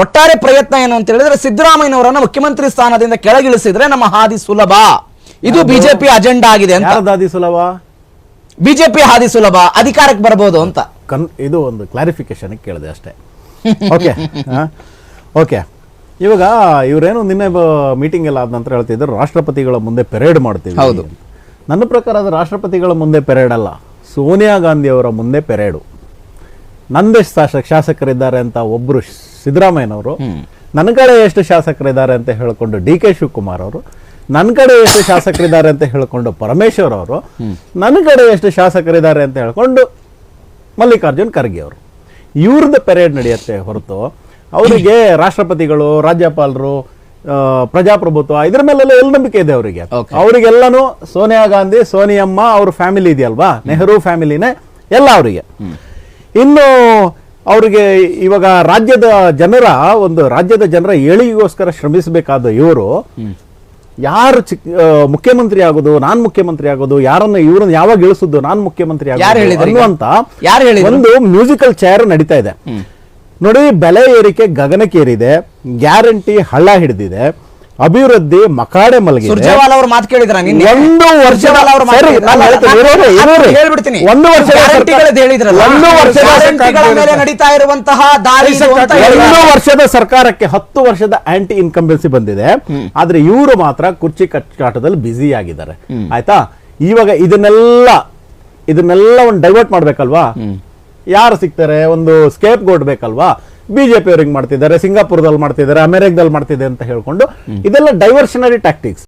ಒಟ್ಟಾರೆ ಪ್ರಯತ್ನ ಏನು ಅಂತ ಹೇಳಿದ್ರೆ ಸಿದ್ದರಾಮಯ್ಯನವರನ್ನ ಮುಖ್ಯಮಂತ್ರಿ ಸ್ಥಾನದಿಂದ ಕೆಳಗಿಳಿಸಿದ್ರೆ ನಮ್ಮ ಹಾದಿ ಸುಲಭ. ಇದು ಬಿಜೆಪಿ ಅಜೆಂಡಾ ಆಗಿದೆ ಅಂತ. ಯಾರದಾದಿ ಸುಲಭ? ಬಿಜೆಪಿ ಹಾದಿ ಸುಲಭ. ಅಧಿಕಾರಕ್ಕೆ ಬರಬಹುದು ಅಂತ. ಕನ್ ಇದು ಒಂದು ಕ್ಲಾರಿಫಿಕೇಶನ್ ಕೇಳಿದೆ ಅಷ್ಟೇ. ಓಕೆ ಓಕೆ ಇವಾಗ ಇವರೇನು ನಿನ್ನೆ ಮೀಟಿಂಗ್ ಎಲ್ಲ ಆದ ನಂತರ ಹೇಳ್ತಿದ್ರು ರಾಷ್ಟ್ರಪತಿಗಳ ಮುಂದೆ ಪೆರೇಡ್ ಮಾಡ್ತೀವಿ. ಹೌದು. ನನ್ನ ಪ್ರಕಾರ ಅದು ರಾಷ್ಟ್ರಪತಿಗಳ ಮುಂದೆ ಪೆರೇಡ್ ಅಲ್ಲ. ಸೋನಿಯಾ ಗಾಂಧಿ ಅವರ ಮುಂದೆ ಪೆರೇಡು ನಂದೇಶ್ ಶಾಸಕ ಶಾಸಕರಿದ್ದಾರೆ ಅಂತ ಒಬ್ಬರು ಸಿದ್ದರಾಮಯ್ಯನವರು. ನನ್ನ ಕಡೆ ಎಷ್ಟು ಶಾಸಕರಿದ್ದಾರೆ ಅಂತ ಹೇಳಿಕೊಂಡು ಡಿ ಕೆ ಶಿವಕುಮಾರ್ ಅವರು ನನ್ನ ಕಡೆ ಎಷ್ಟು ಶಾಸಕರಿದ್ದಾರೆ ಅಂತ ಹೇಳಿಕೊಂಡು ಪರಮೇಶ್ವರ್ ಅವರು ನನ್ನ ಕಡೆ ಎಷ್ಟು ಶಾಸಕರಿದ್ದಾರೆ ಅಂತ ಹೇಳ್ಕೊಂಡು ಮಲ್ಲಿಕಾರ್ಜುನ್ ಖರ್ಗೆ ಅವರು. ಇವ್ರದ್ದು ಪೆರೇಡ್ ನಡೆಯುತ್ತೆ ಹೊರತು ಅವರಿಗೆ ರಾಷ್ಟ್ರಪತಿಗಳು ರಾಜ್ಯಪಾಲರು ಪ್ರಜಾಪ್ರಭುತ್ವ ಇದ್ರ ಮೇಲೆಲ್ಲ ಎಲ್ಲ ನಂಬಿಕೆ ಇದೆ ಅವರಿಗೆ. ಅವರಿಗೆಲ್ಲನೂ ಸೋನಿಯಾ ಗಾಂಧಿ ಸೋನಿಯಮ್ಮ ಅವ್ರ ಫ್ಯಾಮಿಲಿ ಇದೆಯಲ್ವಾ? ನೆಹರು ಫ್ಯಾಮಿಲಿನೇ ಎಲ್ಲ ಅವರಿಗೆ. ಇನ್ನು ಅವರಿಗೆ ಇವಾಗ ರಾಜ್ಯದ ಜನರ ಒಂದು ರಾಜ್ಯದ ಜನರ ಏಳಿಗೋಸ್ಕರ ಶ್ರಮಿಸಬೇಕಾದ ಇವರು ಯಾರು ಚಿಕ್ ಮುಖ್ಯಮಂತ್ರಿ ಆಗೋದು ನಾನ್ ಮುಖ್ಯಮಂತ್ರಿ ಆಗೋದು ಯಾರನ್ನ ಇವ್ರನ್ನ ಯಾವಾಗ ಇಳಿಸುದು ನಾನ್ ಮುಖ್ಯಮಂತ್ರಿ ಯಾರು ಆಗೋದು? ಒಂದು ಮ್ಯೂಸಿಕಲ್ ಚೇರ್ ನಡೀತಾ ಇದೆ. ನೋಡಿ ಬೆಲೆ ಏರಿಕೆ ಗಗನಕ್ಕೇರಿದೆ ಗ್ಯಾರಂಟಿ ಹಳ್ಳ ಹಿಡಿದಿದೆ. ಅಭಿವೃದ್ಧಿ ಮಕಾಡೆ ಮಲಗಿದೆ. ಸುರ್ಜೇವಾಲ ಅವ್ರ ಮಾತು ಕೇಳಿದ್ರ ನಿನ್ನೆ? ಒಂದು ವರ್ಷದ ಸುರ್ಜೇವಾಲ ಅವ್ರ ಮಾತು ಸರಿ, ಕೇಳಿದ್ರಾ? ನಾನು ಹೇಳ್ತೀನಿ. ಹೇಳ್ಬಿಡ್ತೀನಿ. ಒಂದು ವರ್ಷದ ಗ್ಯಾರಂಟಿಗಳದ್ದು ಹೇಳಿದ್ರಲ್ಲ? ಒಂದು ವರ್ಷದ ಗ್ಯಾರಂಟಿಗಳ ಮೇಲೆ ನಡೀತಾ ಇರುವಂತಹ ದಾರಿ ಇದು ಅಂತ ಒಂದು ಹೇಳಿದ್ರು. ವರ್ಷದ ಸರ್ಕಾರಕ್ಕೆ ಹತ್ತು ವರ್ಷದ ಆಂಟಿ ಇನ್ಕಂಬೆನ್ಸಿ ಬಂದಿದೆ. ಆದ್ರೆ ಇವರು ಮಾತ್ರ ಕುರ್ಚಿ ಕಚ್ಚಾಟದಲ್ಲಿ ಬ್ಯುಸಿ ಆಗಿದ್ದಾರೆ. ಆಯ್ತಾ? ಇವಾಗ ಇದನ್ನೆಲ್ಲ ಇದನ್ನೆಲ್ಲ ಒಂದು ಡೈವರ್ಟ್ ಮಾಡ್ಬೇಕಲ್ವಾ? ಯಾರು ಸಿಗ್ತಾರೆ? ಒಂದು ಸ್ಕೇಪ್ ಗೋಡ್ ಬೇಕಲ್ವಾ? ಬಿಜೆಪಿ ಅವ್ರಿಗೆ ಮಾಡ್ತಿದ್ದಾರೆ ಸಿಂಗಾಪುರದಲ್ಲಿ ಮಾಡ್ತಿದ್ದಾರೆ ಅಮೆರಿಕದಲ್ಲಿ ಮಾಡ್ತಿದೆ ಅಂತ ಹೇಳ್ಕೊಂಡು ಇದೆಲ್ಲ ಡೈವರ್ಷನರಿ ಟ್ಯಾಕ್ಟಿಕ್ಸ್